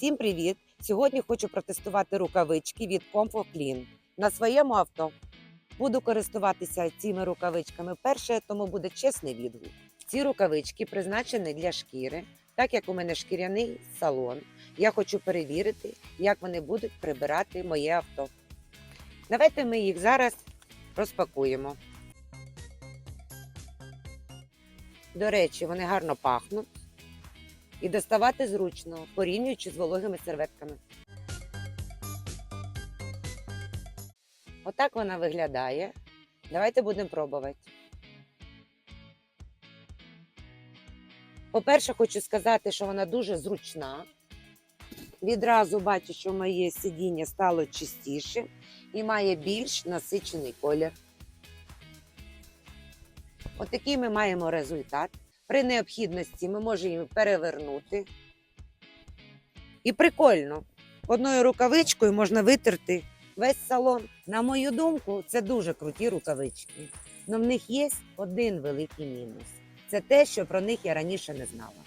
Всім привіт! Сьогодні хочу протестувати рукавички від Comfort Clean на своєму авто. Буду користуватися цими рукавичками перше, тому буде чесний відгук. Ці рукавички призначені для шкіри, так як у мене шкіряний салон. Я хочу перевірити, як вони будуть прибирати моє авто. Давайте ми їх зараз розпакуємо. До речі, вони гарно пахнуть і доставати зручно, порівнюючи з вологими серветками. Отак вона виглядає. Давайте будемо пробувати. По-перше, хочу сказати, що вона дуже зручна. Відразу бачу, що моє сидіння стало чистіше і має більш насичений колір. Отакий ми маємо результат. При необхідності ми можемо її перевернути. І прикольно. Одною рукавичкою можна витерти весь салон. На мою думку, це дуже круті рукавички. Але в них є один великий мінус. Це те, що про них я раніше не знала.